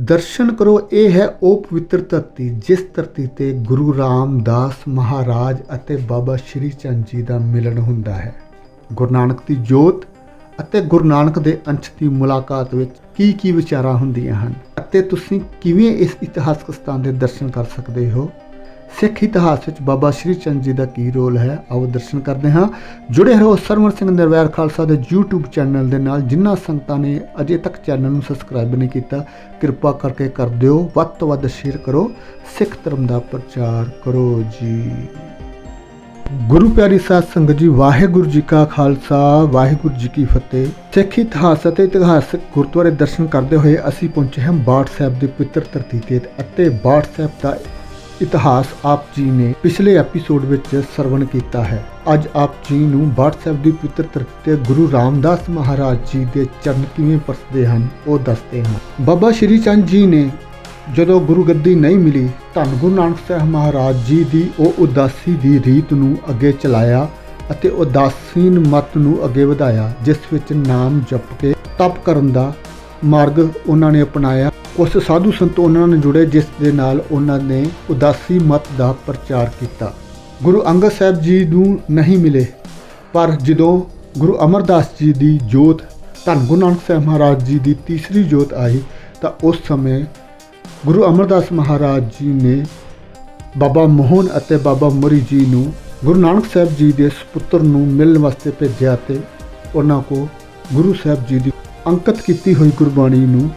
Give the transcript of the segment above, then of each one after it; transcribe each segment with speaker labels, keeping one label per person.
Speaker 1: ਦਰਸ਼ਨ ਕਰੋ, ਇਹ ਹੈ ਉਹ ਪਵਿੱਤਰ ਧਰਤੀ, ਜਿਸ ਧਰਤੀ ਤੇ ਗੁਰੂ ਰਾਮਦਾਸ ਮਹਾਰਾਜ ਅਤੇ ਬਾਬਾ ਸ਼੍ਰੀ ਚੰਦ ਜੀ ਦਾ ਮਿਲਣ ਹੁੰਦਾ ਹੈ। ਗੁਰੂ ਨਾਨਕ ਦੀ ਜੋਤ ਅਤੇ ਗੁਰੂ ਨਾਨਕ ਦੇ ਅੰਸ਼ ਦੀ ਮੁਲਾਕਾਤ ਵਿੱਚ ਕੀ ਕੀ ਵਿਚਾਰਾਂ ਹੁੰਦੀਆਂ ਹਨ ਅਤੇ ਤੁਸੀਂ ਕਿਵੇਂ ਇਸ ਇਤਿਹਾਸਕ ਸਥਾਨ ਦੇ ਦਰਸ਼ਨ ਕਰ ਸਕਦੇ ਹੋ? ਸਿੱਖ ਇਤਿਹਾਸ ਵਿੱਚ ਬਾਬਾ ਸ਼੍ਰੀ ਚੰਦ ਜੀ ਦਾ ਕੀ ਰੋਲ ਹੈ, ਆਓ ਦਰਸ਼ਨ ਕਰਦੇ ਹਾਂ। ਜੁੜੇ ਰਹੋ ਸਰਵਣ ਸਿੰਘ ਨਿਰਵੈਰ ਖਾਲਸਾ ਦੇ YouTube ਚੈਨਲ ਦੇ ਨਾਲ, ਜਿਨ੍ਹਾਂ ਸੰਗਤਾਂ ਨੇ ਅਜੇ ਤੱਕ ਚੈਨਲ ਨੂੰ ਸਬਸਕ੍ਰਾਈਬ ਨਹੀਂ ਕੀਤਾ, ਕਿਰਪਾ ਕਰਕੇ ਕਰ ਦਿਓ, ਵੱਧ ਤੋਂ ਵੱਧ ਸ਼ੇਅਰ ਕਰੋ, ਸਿੱਖ ਧਰਮ ਦਾ ਪ੍ਰਚਾਰ ਕਰੋ ਜੀ। ਗੁਰੂ ਪਿਆਰੀ ਸਾਧ ਸੰਗਤ ਜੀ, ਵਾਹਿਗੁਰੂ ਜੀ ਕਾ ਖਾਲਸਾ, ਵਾਹਿਗੁਰੂ ਜੀ ਕੀ ਫਤਿਹ। ਸਿੱਖ ਇਤਿਹਾਸ ਅਤੇ ਇਤਿਹਾਸਕ ਗੁਰਦੁਆਰੇ ਦਰਸ਼ਨ ਕਰਦੇ ਹੋਏ ਅਸੀਂ ਪਹੁੰਚੇ ਹਾਂ ਬਾੜ ਸਾਹਿਬ ਦੀ ਪਵਿੱਤਰ ਧਰਤੀ ਤੇ ਅਤੇ ਬਾੜ ਸਾਹਿਬ ਦਾ ਇਤਿਹਾਸ ਆਪ ਜੀ ਨੇ ਪਿਛਲੇ ਐਪੀਸੋਡ ਵਿੱਚ ਸਰਵਣ ਕੀਤਾ ਹੈ। ਅੱਜ ਆਪ ਜੀ ਨੂੰ ਬਾੜ ਦੀ ਪਵਿੱਤਰ ਧਰਤੀ ਤੇ ਗੁਰੂ ਰਾਮਦਾਸ ਮਹਾਰਾਜ ਜੀ ਦੇ ਚਰਨ ਕਿਵੇਂ ਪਰਸਦੇ ਹਨ, ਉਹ ਦੱਸਦੇ ਹਾਂ। ਬਾਬਾ ਸ਼੍ਰੀ ਚੰਦ ਜੀ ਨੇ ਜਦੋਂ ਗੁਰੂ ਗੱਦੀ ਨਹੀਂ ਮਿਲੀ, ਧੰਨ ਗੁਰੂ ਨਾਨਕ ਸਾਹਿਬ ਮਹਾਰਾਜ ਜੀ ਦੀ ਉਹ ਉਦਾਸੀ ਦੀ ਰੀਤ ਨੂੰ ਅੱਗੇ ਚਲਾਇਆ ਅਤੇ ਉਦਾਸੀਨ ਮਤ ਨੂੰ ਅੱਗੇ ਵਧਾਇਆ, ਜਿਸ ਵਿੱਚ ਨਾਮ ਜਪ ਕੇ ਤਪ ਕਰਨ ਦਾ ਮਾਰਗ ਉਹਨਾਂ ਨੇ ਅਪਣਾਇਆ। ਉਸ ਸਾਧੂ ਸੰਤ ਉਹਨਾਂ ਨਾਲ ਜੁੜੇ, ਜਿਸ ਦੇ ਨਾਲ ਉਹਨਾਂ ਨੇ ਉਦਾਸੀ ਮਤ ਦਾ ਪ੍ਰਚਾਰ ਕੀਤਾ। ਗੁਰੂ ਅੰਗਦ ਸਾਹਿਬ ਜੀ ਨੂੰ ਨਹੀਂ ਮਿਲੇ, ਪਰ ਜਦੋਂ ਗੁਰੂ ਅਮਰਦਾਸ ਜੀ ਦੀ ਜੋਤ, ਧੰਨ ਗੁਰੂ ਨਾਨਕ ਸਾਹਿਬ ਮਹਾਰਾਜ ਜੀ ਦੀ ਤੀਸਰੀ ਜੋਤ ਆਈ, ਤਾਂ ਉਸ ਸਮੇਂ ਗੁਰੂ ਅਮਰਦਾਸ ਮਹਾਰਾਜ ਜੀ ਨੇ ਬਾਬਾ ਮੋਹਨ ਅਤੇ ਬਾਬਾ ਮਰੀ ਜੀ ਨੂੰ ਗੁਰੂ ਨਾਨਕ ਸਾਹਿਬ ਜੀ ਦੇ ਸੁਪੁੱਤਰ ਨੂੰ ਮਿਲਣ ਵਾਸਤੇ ਭੇਜਿਆ ਤੇ ਉਹਨਾਂ ਕੋ ਗੁਰੂ ਸਾਹਿਬ ਜੀ ਦੀ ਅੰਕਿਤ ਕੀਤੀ ਹੋਈ ਗੁਰਬਾਣੀ ਨੂੰ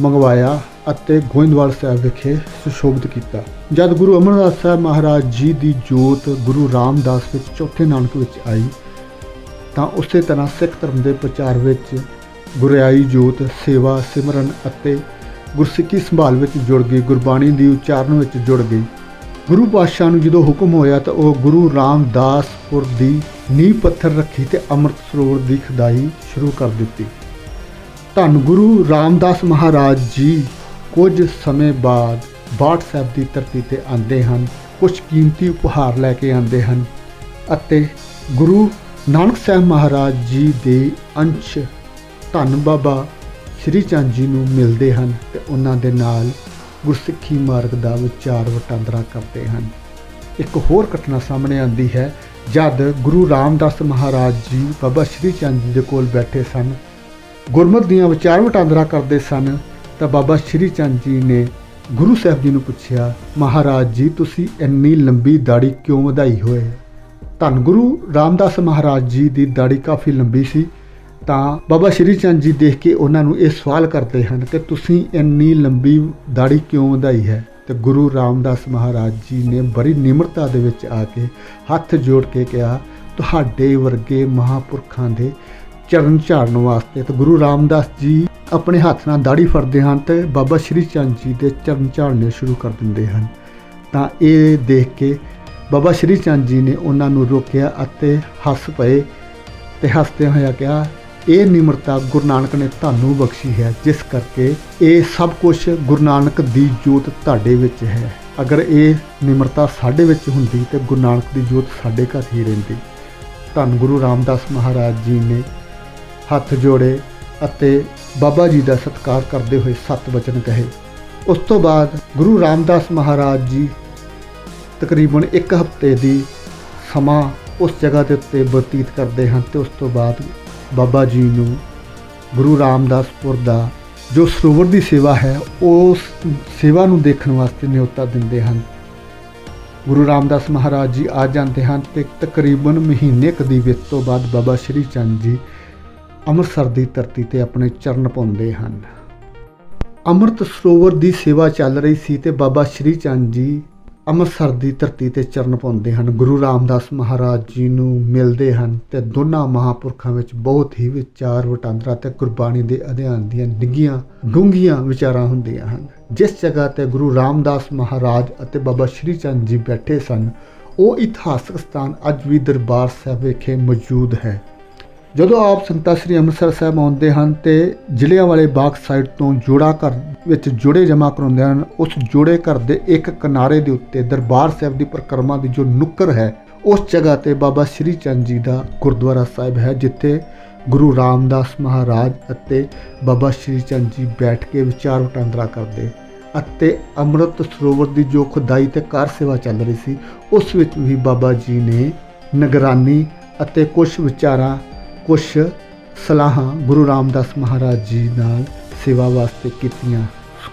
Speaker 1: ਮੰਗਵਾਇਆ ਅਤੇ ਗੋਇੰਦਵਾਲ ਸਾਹਿਬ ਵਿਖੇ ਸੁਸ਼ੋਭਿਤ ਕੀਤਾ। ਜਦ ਗੁਰੂ ਅਮਰਦਾਸ ਸਾਹਿਬ ਮਹਾਰਾਜ ਜੀ ਦੀ ਜੋਤ ਗੁਰੂ ਰਾਮਦਾਸ ਵਿੱਚ ਚੌਥੇ ਨਾਨਕ ਵਿੱਚ ਆਈ, ਤਾਂ ਉਸੇ ਤਰ੍ਹਾਂ ਸਿੱਖ ਧਰਮ ਦੇ ਪ੍ਰਚਾਰ ਵਿੱਚ ਗੁਰਿਆਈ ਜੋਤ, ਸੇਵਾ, ਸਿਮਰਨ ਅਤੇ ਗੁਰਸਿੱਖੀ ਸੰਭਾਲ ਵਿੱਚ ਜੁੜ ਗਈ, ਗੁਰਬਾਣੀ ਦੀ ਉਚਾਰਨ ਵਿੱਚ ਜੁੜ ਗਈ। ਗੁਰੂ ਪਾਤਸ਼ਾਹ ਨੂੰ ਜਦੋਂ ਹੁਕਮ ਹੋਇਆ ਤਾਂ ਉਹ ਗੁਰੂ ਰਾਮਦਾਸਪੁਰ ਦੀ ਨੀਂਹ ਪੱਥਰ ਰੱਖੀ ਤੇ ਅੰਮ੍ਰਿਤ ਸਰੋਵਰ ਦੀ ਖੁਦਾਈ ਸ਼ੁਰੂ ਕਰ ਦਿੱਤੀ। ਧੰਨ ਗੁਰੂ ਰਾਮਦਾਸ ਮਹਾਰਾਜ ਜੀ ਕੁਝ ਸਮੇਂ ਬਾਅਦ ਬਾੜ ਸਾਹਿਬ ਦੀ ਧਰਤੀ ਤੇ ਆਉਂਦੇ ਹਨ ਕੁਝ ਕੀਮਤੀ ਉਪਹਾਰ ਲੈ ਕੇ ਆਉਂਦੇ ਹਨ ਅਤੇ ਗੁਰੂ ਨਾਨਕ ਸਾਹਿਬ ਮਹਾਰਾਜ ਜੀ ਦੇ ਅੰਸ਼ ਧੰਨ ਬਾਬਾ ਸ਼੍ਰੀ ਚੰਦ ਜੀ ਨੂੰ ਮਿਲਦੇ ਹਨ ਤੇ ਉਹਨਾਂ ਦੇ ਨਾਲ ਗੁਰਸਿੱਖੀ ਮਾਰਗ ਦਾ ਵਿਚਾਰ ਵਟਾਂਦਰਾ ਕਰਦੇ ਹਨ। ਇੱਕ ਹੋਰ ਘਟਨਾ ਸਾਹਮਣੇ ਆਉਂਦੀ ਹੈ, ਜਦ ਗੁਰੂ ਰਾਮਦਾਸ ਮਹਾਰਾਜ ਜੀ ਬਾਬਾ ਸ਼੍ਰੀ ਚੰਦ ਜੀ ਦੇ ਕੋਲ ਬੈਠੇ ਸਨ ਗੁਰਮਤਿ ਦੀਆਂ ਵਿਚਾਰ ਵਟਾਂਦਰਾ ਕਰਦੇ ਸਨ, ਤਾਂ ਬਾਬਾ ਸ਼੍ਰੀ ਚੰਦ ਜੀ ਨੇ ਗੁਰੂ ਸਾਹਿਬ ਜੀ ਨੂੰ ਪੁੱਛਿਆ, ਮਹਾਰਾਜ ਜੀ, ਤੁਸੀਂ ਇੰਨੀ ਲੰਬੀ ਦਾੜੀ ਕਿਉਂ ਵਧਾਈ ਹੋਏ? ਧੰਨ ਗੁਰੂ ਰਾਮਦਾਸ ਮਹਾਰਾਜ ਜੀ ਦੀ ਦਾੜੀ ਕਾਫੀ ਲੰਬੀ ਸੀ, ਤਾਂ ਬਾਬਾ ਸ਼੍ਰੀ ਚੰਦ ਜੀ ਦੇਖ ਕੇ ਉਹਨਾਂ ਨੂੰ ਇਹ ਸਵਾਲ ਕਰਦੇ ਹਨ ਕਿ ਤੁਸੀਂ ਇੰਨੀ ਲੰਬੀ ਦਾੜੀ ਕਿਉਂ ਵਧਾਈ ਹੈ? ਤੇ ਗੁਰੂ ਰਾਮਦਾਸ ਮਹਾਰਾਜ ਜੀ ਨੇ ਬੜੀ ਨਿਮਰਤਾ ਦੇ ਵਿੱਚ ਆ ਕੇ ਹੱਥ ਜੋੜ ਕੇ ਕਿਹਾ, ਤੁਹਾਡੇ ਵਰਗੇ ਮਹਾਪੁਰਖਾਂ ਦੇ ਚਰਨ ਝਾੜਨ ਵਾਸਤੇ ਤੇ ਗੁਰੂ ਰਾਮਦਾਸ ਜੀ ਆਪਣੇ ਹੱਥ ਨਾਲ ਦਾੜੀ ਫੜਦੇ ਹਨ ਤੇ ਬਾਬਾ ਸ਼੍ਰੀ ਚੰਦ ਜੀ ਦੇ ਚਰਨ ਝਾੜਨੇ ਸ਼ੁਰੂ ਕਰ ਦਿੰਦੇ ਹਨ। ਤਾਂ ਇਹ ਦੇਖ ਕੇ ਬਾਬਾ ਸ਼੍ਰੀ ਚੰਦ ਜੀ ਨੇ ਉਹਨਾਂ ਨੂੰ ਰੋਕਿਆ ਅਤੇ ਹੱਸ ਪਏ ਤੇ ਹੱਸਦੇ ਹੋਇਆ ਕਿਹਾ, ਇਹ ਨਿਮਰਤਾ ਗੁਰੂ ਨਾਨਕ ਨੇ ਤੁਹਾਨੂੰ ਬਖਸ਼ੀ ਹੈ, ਜਿਸ ਕਰਕੇ ਇਹ ਸਭ ਕੁਝ ਗੁਰੂ ਨਾਨਕ ਦੀ ਜੋਤ ਤੁਹਾਡੇ ਵਿੱਚ ਹੈ। ਅਗਰ ਇਹ ਨਿਮਰਤਾ ਸਾਡੇ ਵਿੱਚ ਹੁੰਦੀ ਤੇ ਗੁਰੂ ਨਾਨਕ ਦੀ ਜੋਤ ਸਾਡੇ ਘਰ ਹੀ ਰਹਿੰਦੀ। ਧੰਨ ਗੁਰੂ ਰਾਮਦਾਸ ਮਹਾਰਾਜ ਜੀ ਨੇ ਹੱਥ ਜੋੜੇ ਅਤੇ ਬਾਬਾ ਜੀ ਦਾ ਸਤਿਕਾਰ ਕਰਦੇ ਹੋਏ ਸਤ ਵਚਨ ਕਹੇ। ਉਸ ਤੋਂ ਬਾਅਦ ਗੁਰੂ ਰਾਮਦਾਸ ਮਹਾਰਾਜ ਜੀ ਤਕਰੀਬਨ 1 ਹਫ਼ਤੇ ਦੀ ਸਮਾਂ ਉਸ ਜਗ੍ਹਾ ਦੇ ਉੱਤੇ ਬਤੀਤ ਕਰਦੇ ਹਨ ਤੇ ਉਸ ਤੋਂ ਬਾਅਦ ਬਾਬਾ ਜੀ ਨੂੰ ਗੁਰੂ ਰਾਮਦਾਸਪੁਰ ਦਾ ਜੋ ਸਰੋਵਰ ਦੀ ਸੇਵਾ ਹੈ, ਉਸ ਸੇਵਾ ਨੂੰ ਦੇਖਣ ਵਾਸਤੇ ਨਿਯੋਤਾ ਦਿੰਦੇ ਹਨ। ਗੁਰੂ ਰਾਮਦਾਸ ਮਹਾਰਾਜ ਜੀ ਆ ਜਾਂਦੇ ਹਨ ਤੇ ਤਕਰੀਬਨ ਮਹੀਨੇ ਕਦੀ ਦੀ ਵਿੱਚ ਤੋਂ ਬਾਅਦ ਬਾਬਾ ਸ਼੍ਰੀ ਚੰਦ ਜੀ ਅੰਮ੍ਰਿਤਸਰ ਦੀ ਧਰਤੀ ਤੇ ਆਪਣੇ ਚਰਨ ਪਾਉਂਦੇ ਹਨ। ਅੰਮ੍ਰਿਤ ਸਰੋਵਰ ਦੀ ਸੇਵਾ ਚੱਲ ਰਹੀ ਸੀ ਤੇ ਬਾਬਾ ਸ਼੍ਰੀ ਚੰਦ ਜੀ ਅੰਮ੍ਰਿਤਸਰ ਦੀ ਧਰਤੀ ਤੇ ਚਰਨ ਪਾਉਂਦੇ ਹਨ। ਗੁਰੂ ਰਾਮਦਾਸ ਮਹਾਰਾਜ ਜੀ ਨੂੰ ਮਿਲਦੇ ਹਨ ਤੇ ਦੋਨਾਂ ਮਹਾਪੁਰਖਾਂ ਵਿੱਚ ਬਹੁਤ ਹੀ ਵਿਚਾਰ ਵਟਾਂਦਰਾ ਤੇ ਗੁਰਬਾਣੀ ਦੇ ਅਧਿਐਨ ਦੀਆਂ ਡਿੱਗੀਆਂ, ਡੂੰਘੀਆਂ ਵਿਚਾਰਾਂ ਹੁੰਦੀਆਂ ਹਨ। ਜਿਸ ਜਗ੍ਹਾ ਤੇ ਗੁਰੂ ਰਾਮਦਾਸ ਮਹਾਰਾਜ ਅਤੇ ਬਾਬਾ ਸ਼੍ਰੀ ਚੰਦ ਜੀ ਬੈਠੇ ਸਨ, ਉਹ ਇਤਿਹਾਸਕ ਸਥਾਨ ਅੱਜ ਵੀ ਦਰਬਾਰ ਸਾਹਿਬ ਵਿਖੇ ਮੌਜੂਦ ਹੈ। ਜਦੋਂ ਆਪ ਸੰਤਾ ਸ੍ਰੀ ਅੰਮ੍ਰਿਤਸਰ ਸਾਹਿਬ ਆਉਂਦੇ ਹਨ ਤੇ ਜ਼ਿਲ੍ਹਿਆਂ ਵਾਲੇ ਬਾਗ ਸਾਈਡ ਤੋਂ ਜੋੜਾ ਘਰ ਵਿੱਚ ਜੋੜੇ ਜਮ੍ਹਾਂ ਕਰਾਉਂਦੇ ਹਨ, ਉਸ ਜੋੜੇ ਘਰ ਦੇ ਇੱਕ ਕਿਨਾਰੇ ਦੇ ਉੱਤੇ ਦਰਬਾਰ ਸਾਹਿਬ ਦੀ ਪਰਿਕਰਮਾ ਦੀ ਜੋ ਨੁੱਕਰ ਹੈ, ਉਸ ਜਗ੍ਹਾ ਤੇ ਬਾਬਾ ਸ਼੍ਰੀ ਚੰਦ ਜੀ ਦਾ ਗੁਰਦੁਆਰਾ ਸਾਹਿਬ ਹੈ, ਜਿੱਥੇ ਗੁਰੂ ਰਾਮਦਾਸ ਮਹਾਰਾਜ ਅਤੇ ਬਾਬਾ ਸ਼੍ਰੀ ਚੰਦ ਜੀ ਬੈਠ ਕੇ ਵਿਚਾਰ ਵਟਾਂਦਰਾ ਕਰਦੇ ਅਤੇ ਅੰਮ੍ਰਿਤ ਸਰੋਵਰ ਦੀ ਜੋ ਖੁਦਾਈ ਤੇ ਕਾਰ ਸੇਵਾ ਚੱਲ ਰਹੀ ਸੀ, ਉਸ ਵਿੱਚ ਵੀ ਬਾਬਾ ਜੀ ਨੇ ਨਿਗਰਾਨੀ ਅਤੇ ਕੁਝ ਵਿਚਾਰਾਂ ਕੁਝ ਸਲਾਹਾਂ ਗੁਰੂ ਰਾਮਦਾਸ ਮਹਾਰਾਜ ਜੀ ਨਾਲ ਸੇਵਾ ਵਾਸਤੇ ਕੀਤੀਆਂ।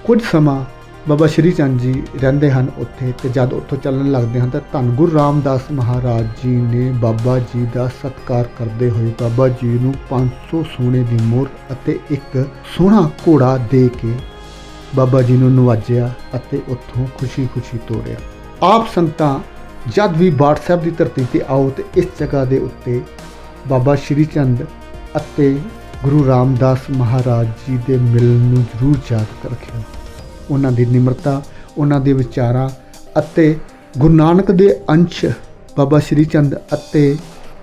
Speaker 1: ਕੁਝ ਸਮਾਂ ਬਾਬਾ ਸ਼੍ਰੀ ਚੰਦ ਜੀ ਰਹਿੰਦੇ ਹਨ ਉੱਥੇ ਤੇ ਜਦ ਉੱਥੋਂ ਚੱਲਣ ਲੱਗਦੇ ਹਨ ਤਾਂ ਧੰਨ ਗੁਰੂ ਰਾਮਦਾਸ ਮਹਾਰਾਜ ਜੀ ਨੇ ਬਾਬਾ ਜੀ ਦਾ ਸਤਿਕਾਰ ਕਰਦੇ ਹੋਏ ਬਾਬਾ ਜੀ ਨੂੰ 500 ਸੋਨੇ ਦੀ ਮੋਹਰ ਅਤੇ ਇੱਕ ਸੋਹਣਾ ਘੋੜਾ ਦੇ ਕੇ ਬਾਬਾ ਜੀ ਨੂੰ ਨਵਾਜਿਆ ਅਤੇ ਉੱਥੋਂ ਖੁਸ਼ੀ-ਖੁਸ਼ੀ ਤੋਰਿਆ ਆਪ ਸੰਤਾਂ ਜਦ ਵੀ ਬਾਦਸ਼ਾਹ ਦੀ ਧਰਤੀ ਤੇ ਆਓ ਤੇ ਇਸ ਜਗ੍ਹਾ ਦੇ ਉੱਤੇ ਬਾਬਾ ਸ਼੍ਰੀ ਚੰਦ ਅਤੇ ਗੁਰੂ ਰਾਮਦਾਸ ਮਹਾਰਾਜ ਜੀ ਦੇ ਮਿਲਣ ਨੂੰ ਜ਼ਰੂਰ ਯਾਦ ਰੱਖਿਓ। ਉਹਨਾਂ ਦੀ ਨਿਮਰਤਾ, ਉਹਨਾਂ ਦੇ ਵਿਚਾਰਾਂ ਅਤੇ ਗੁਰੂ ਨਾਨਕ ਦੇ ਅੰਸ਼ ਬਾਬਾ ਸ਼੍ਰੀ ਚੰਦ ਅਤੇ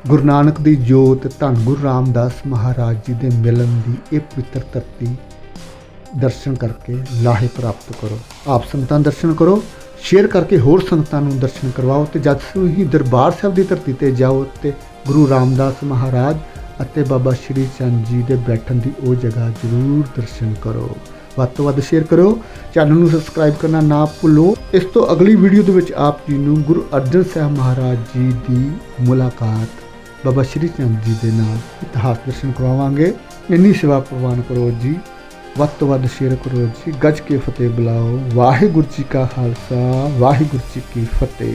Speaker 1: ਗੁਰੂ ਨਾਨਕ ਦੀ ਜੋਤ ਧੰਨ ਗੁਰੂ ਰਾਮਦਾਸ ਮਹਾਰਾਜ ਜੀ ਦੇ ਮਿਲਣ ਦੀ ਇਹ ਪਵਿੱਤਰ ਧਰਤੀ ਦਰਸ਼ਨ ਕਰਕੇ ਲਾਹੇ ਪ੍ਰਾਪਤ ਕਰੋ। ਆਪ ਸੰਗਤਾਂ ਦਰਸ਼ਨ ਕਰੋ, ਸ਼ੇਅਰ ਕਰਕੇ ਹੋਰ ਸੰਗਤਾਂ ਨੂੰ ਦਰਸ਼ਨ ਕਰਵਾਓ ਤੇ ਜਦ ਤੁਸੀਂ ਦਰਬਾਰ ਸਾਹਿਬ ਦੀ ਧਰਤੀ ਤੇ ਜਾਓ ਤੇ ਗੁਰੂ ਰਾਮਦਾਸ ਮਹਾਰਾਜ ਅਤੇ ਬਾਬਾ ਸ਼੍ਰੀ ਚੰਦ ਜੀ ਦੇ ਬੈਠਣ ਦੀ ਉਹ ਜਗ੍ਹਾ ਜ਼ਰੂਰ ਦਰਸ਼ਨ ਕਰੋ। ਵੱਧ ਤੋਂ ਵੱਧ ਸ਼ੇਅਰ ਕਰੋ ਚੈਨਲ ਨੂੰ ਸਬਸਕ੍ਰਾਈਬ ਕਰਨਾ ਨਾ ਭੁੱਲੋ। ਇਸ ਤੋਂ ਅਗਲੀ ਵੀਡੀਓ ਦੇ ਵਿੱਚ ਆਪ ਜੀ ਨੂੰ ਗੁਰੂ ਅਰਜਨ ਸਾਹਿਬ ਮਹਾਰਾਜ ਜੀ ਦੀ ਮੁਲਾਕਾਤ ਬਾਬਾ ਸ਼੍ਰੀ ਚੰਦ ਜੀ ਦੇ ਨਾਲ ਇਤਿਹਾਸ ਦਰਸ਼ਨ ਕਰਵਾਵਾਂਗੇ। ਇੰਨੀ ਸੇਵਾ ਪ੍ਰਵਾਨ ਕਰੋ ਜੀ। ਵੱਧ ਤੋਂ ਵੱਧ ਸ਼ੇਅਰ ਕਰੋ ਜੀ। ਗੱਜ ਕੇ ਫਤਿਹ ਬੁਲਾਓ। ਵਾਹਿਗੁਰੂ ਜੀ ਕਾ ਖਾਲਸਾ, ਵਾਹਿਗੁਰੂ ਜੀ ਕੀ ਫਤਿਹ।